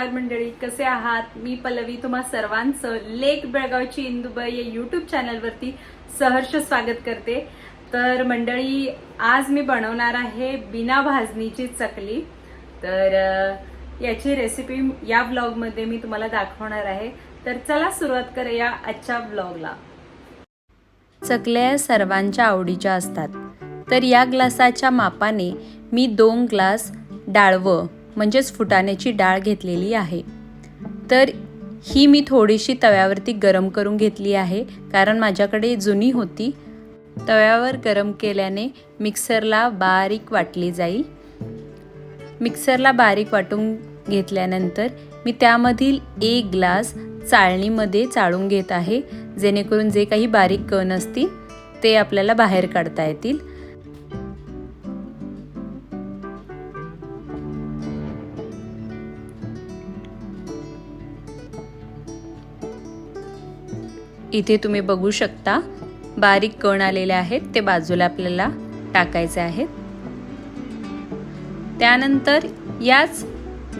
नमस्कार मंडळी कसे आहात? मी पल्लवी तुम्हा सर्वांचं लेक बेळगावची इंदुबाई या युट्यूब चॅनलवरती सहर्ष स्वागत करते. तर मंडळी आज मी बनवणार आहे बिना भाजणीची चकली. तर याची रेसिपी या ब्लॉगमध्ये मी तुम्हाला दाखवणार आहे. तर चला सुरुवात करूया आजच्या ब्लॉगला चकल्या सर्वांच्या आवडीच्या असतात. तर या ग्लासाच्या मापाने मी दोन ग्लास डाळवं म्हणजेच फुटाण्याची डाळ घेतलेली आहे. तर ही मी थोडीशी तव्यावरती गरम करून घेतली आहे कारण माझ्याकडे जुनी होती. तव्यावर गरम केल्याने मिक्सरला बारीक वाटली जाईल. मिक्सरला बारीक वाटून घेतल्यानंतर मी त्यामधील एक ग्लास चाळणीमध्ये चाळून घेत आहे जेणेकरून जे काही बारीक कण असतील ते आपल्याला बाहेर काढता येतील. इथे तुम्ही बघू शकता बारीक कण आलेले आहेत ते बाजूला आपल्याला टाकायचे आहेत. त्यानंतर याच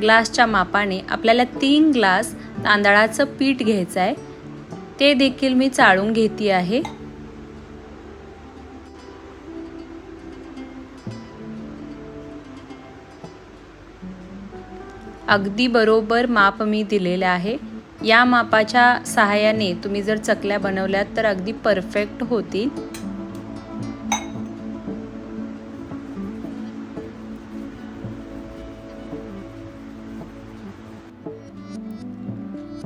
ग्लासच्या मापाने आपल्याला तीन ग्लास तांदळाचं पीठ घ्यायचं आहे. ते देखील मी चाळून घेते आहे. अगदी बरोबर माप मी दिलेलं आहे. या मापाच्या सहाय्याने तुम्ही जर चकल्या बनवल्यात तर अगदी परफेक्ट होतील.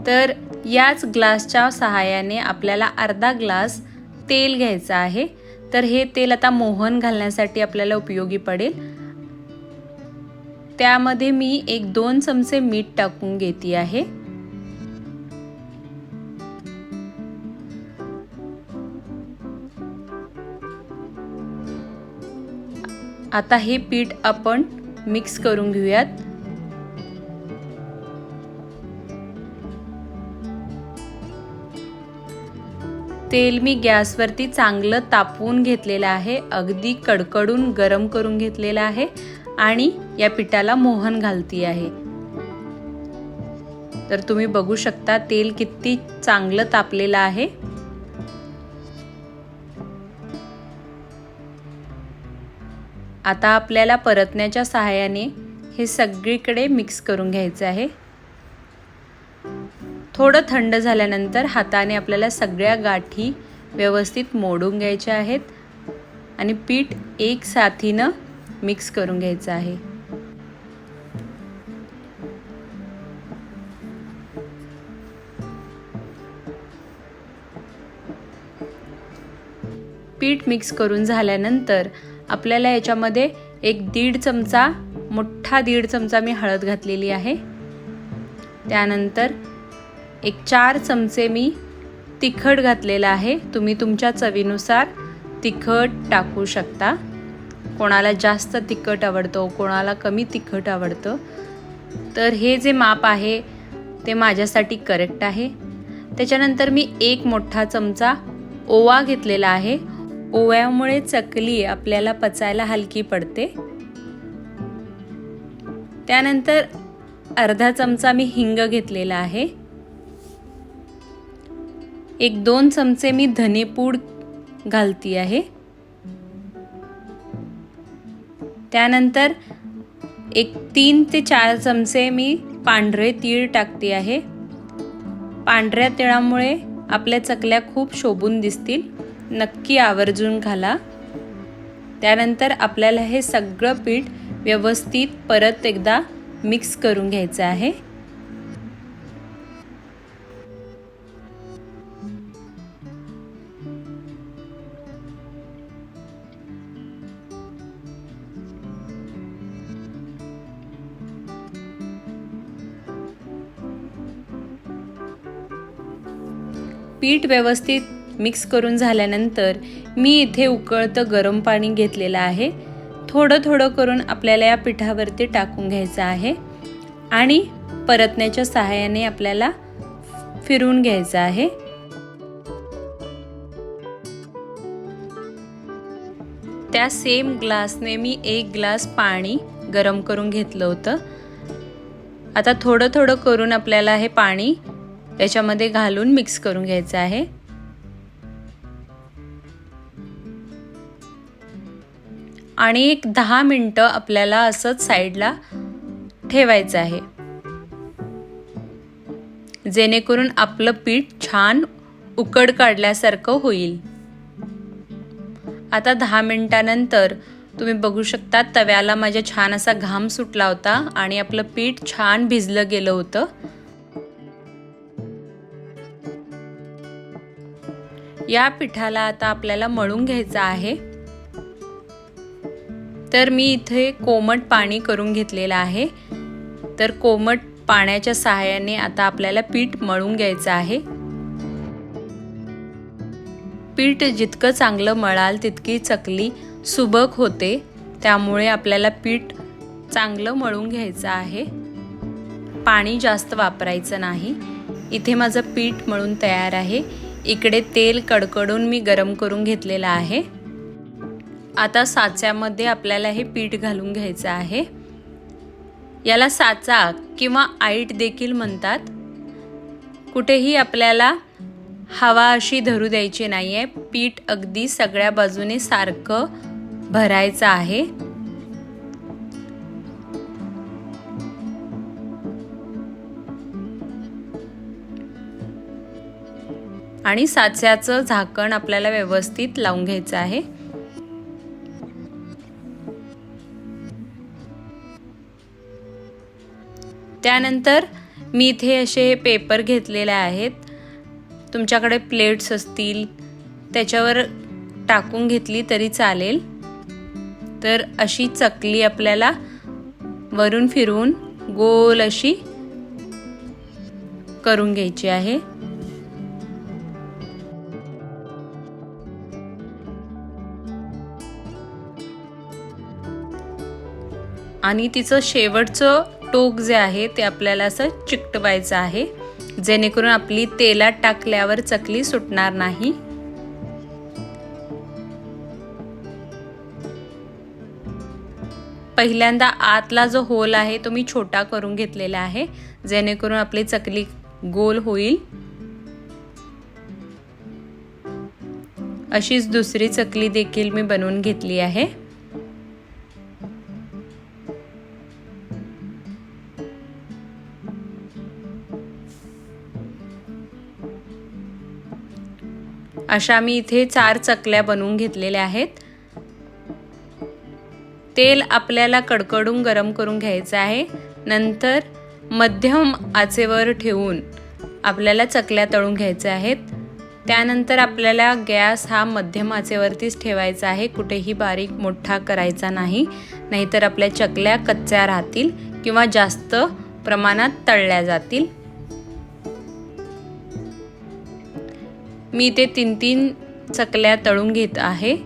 तर याच ग्लासच्या सहाय्याने आपल्याला अर्धा ग्लास तेल घ्यायचं आहे. तर हे तेल आता मोहन घालण्यासाठी आपल्याला उपयोगी पडेल. त्यामध्ये मी एक दोन चमचे मीठ टाकून घेते आहे. आता हे पीठ आपण मिक्स करून घेऊयात. तेल मी गॅसवरती चांगलं तापवून घेतलेलं आहे. अगदी कडकडून गरम करून घेतलेलं आहे आणि या पिठाला मोहन घालती आहे. तर तुम्ही बघू शकता तेल किती चांगलं तापलेलं आहे. आता आपल्याला परतण्याच्या सहाय्याने हे सगळीकडे मिक्स करून घ्यायचं आहे. थोडं थंड झाल्यानंतर हाताने आपल्याला सगळ्या गाठी व्यवस्थित मोडून घ्यायच्या आहेत आणि पीठ एक साथीनं मिक्स करून घ्यायचं आहे. पीठ मिक्स करून झाल्यानंतर आपल्याला याच्यामध्ये एक दीड चमचा मोठा दीड चमचा मी हळद घातलेली आहे. त्यानंतर एक चार चमचे मी तिखट घातलेलं आहे. तुम्ही तुमच्या चवीनुसार तिखट टाकू शकता. कोणाला जास्त तिखट आवडतं कोणाला कमी तिखट आवडतं. तर हे जे माप आहे ते माझ्यासाठी करेक्ट आहे. त्याच्यानंतर मी एक मोठा चमचा ओवा घेतलेला आहे. ओव्यामुळे चकली आपल्याला पचायला हलकी पडते. त्यानंतर अर्धा चमचा मी हिंग घेतलेला आहे. एक दोन चमचे मी धनेपूड घालती आहे. त्यानंतर एक तीन ते चार चमचे मी पांढरे तीळ टाकते आहे. पांढऱ्या तिळामुळे आपल्या चकल्या खूप शोभून दिसतील. नक्की आवर्जून घाला. त्यानंतर आपल्याला हे सगळं पीठ व्यवस्थित परत एकदा मिक्स करून घ्यायचं आहे. पीठ व्यवस्थित मिक्स करून झाल्यानंतर मी इथे उकळतं गरम पाणी घेतलेलं आहे. थोडं थोडं करून आपल्याला या पिठावरती टाकून घ्यायचं आहे. आणि परतण्याच्या सहाय्याने आपल्याला फिरवून घ्यायचं आहे. त्या सेम ग्लासने मी एक ग्लास पाणी गरम करून घेतलं होतं. आता थोडं थोडं करून आपल्याला हे पाणी त्याच्यामध्ये घालून मिक्स करून घ्यायचं आहे. आणि एक दहा मिनटं आपल्याला असंच साईडला ठेवायचं आहे. जेणेकरून आपलं पीठ छान उकड काढल्यासारखं होईल. आता दहा मिनटानंतर तुम्ही बघू शकता तव्याला माझ्या छान असा घाम सुटला होता आणि आपलं पीठ छान भिजलं गेलं होतं. या पिठाला आता आपल्याला मळून घ्यायचं आहे. तर मी इथे कोमट पाणी करून घेतलेलं आहे. तर कोमट पाण्याच्या सहाय्याने आता आपल्याला पीठ मळून घ्यायचं आहे. पीठ जितकं चांगलं मळाल तितकी चकली सुबक होते. त्यामुळे आपल्याला पीठ चांगलं मळून घ्यायचं आहे. पाणी जास्त वापरायचं नाही. इथे माझं पीठ मळून तयार आहे. इकडे तेल कडकडून मी गरम करून घेतलेलं आहे. आता साच्यामध्ये आपल्याला हे पीठ घालून घ्यायचं आहे. याला साचा किंवा आईट देखील म्हणतात. कुठेही आपल्याला हवा अशी धरू द्यायची नाही आहे पीठ अगदी सगळ्या बाजूने सारखं भरायचं आहे. आणि साच्याचं झाकण आपल्याला व्यवस्थित लावून घ्यायचं आहे. त्यानंतर मी इथे असे पेपर घेतलेले आहेत. तुमच्याकडे प्लेट्स असतील त्याच्यावर टाकून घेतली तरी चालेल. तर अशी चकली आपल्याला वरून फिरवून गोल अशी करून घ्यायची आहे. आणि तिचं शेवटचं टोक जे आहे ते आपल्याला असं चिकटवायचं आहे. जेणेकरून आपली तेलात टाकल्यावर चकली सुटणार नाही. पहिल्यांदा आतला जो होल आहे तो मी छोटा करून घेतलेला आहे. जेणेकरून आपली चकली गोल होईल. अशीच दुसरी चकली देखील मी बनवून घेतली आहे. अशा मी इथे चार चकल्या बनवून घेतलेल्या आहेत. तेल आपल्याला कडकडून गरम करून घ्यायचं आहे. नंतर मध्यम आचेवर ठेवून आपल्याला चकल्या तळून घ्यायच्या आहेत. त्यानंतर आपल्याला गॅस हा मध्यम आचेवरतीच ठेवायचा आहे. कुठेही बारीक मोठा करायचा नाही. नाहीतर आपल्या चकल्या कच्च्या राहतील किंवा जास्त प्रमाणात तळल्या जातील. मी ते तीन तीन चकल्या तळून घेत आहे.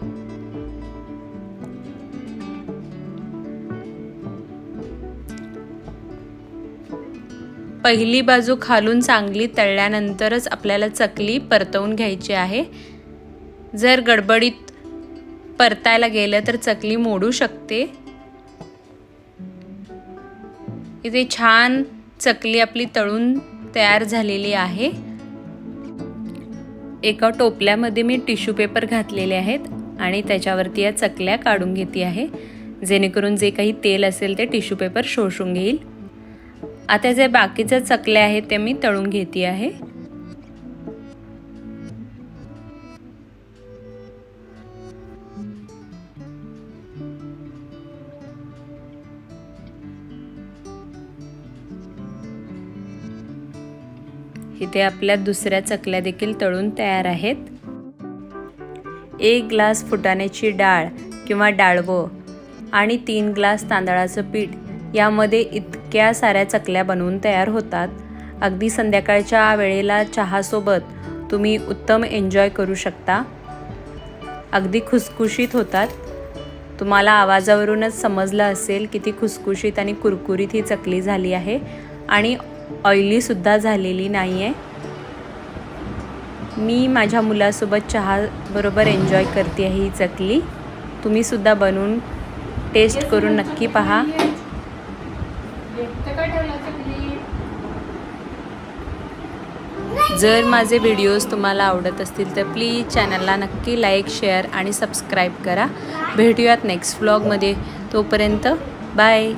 पहिली बाजू खालून चांगली तळल्यानंतरच आपल्याला चकली परतवून घ्यायची आहे. जर गडबडीत परतायला गेलं तर चकली मोडू शकते. इथे छान चकली आपली तळून तयार झालेली आहे. एका टोपल्यामध्ये मी टिश्यू पेपर घातलेले आहेत आणि त्याच्यावरती या चकल्या काढून घेते आहे. जेणेकरून जे काही तेल असेल ते टिश्यू पेपर शोषून घेईल. आता जे बाकीच्या चकल्या आहेत ते मी तळून घेते आहे. इथे आपल्या दुसऱ्या चकल्या देखील तळून तयार आहेत. एक ग्लास फुटाण्याची डाळ किंवा डाळवं आणि तीन ग्लास तांदळाचं पीठ यामध्ये इतक्या साऱ्या चकल्या बनवून तयार होतात. अगदी संध्याकाळच्या वेळेला चहासोबत तुम्ही उत्तम एन्जॉय करू शकता. अगदी खुसखुशीत होतात. तुम्हाला आवाजावरूनच समजलं असेल किती खुसखुशीत आणि कुरकुरीत ही चकली झाली आहे आणि ऑइलीसुद्धा झालेली नाही आहे मी माझ्या मुलासोबत चहाबरोबर एन्जॉय करते आहे ही चकली. तुम्हीसुद्धा बनवून टेस्ट करून नक्की पहा. जर माझे व्हिडिओज तुम्हाला आवडत असतील तर प्लीज चॅनलला नक्की लाईक शेअर आणि सबस्क्राईब करा. भेटूयात नेक्स्ट व्लॉगमध्ये तोपर्यंत बाय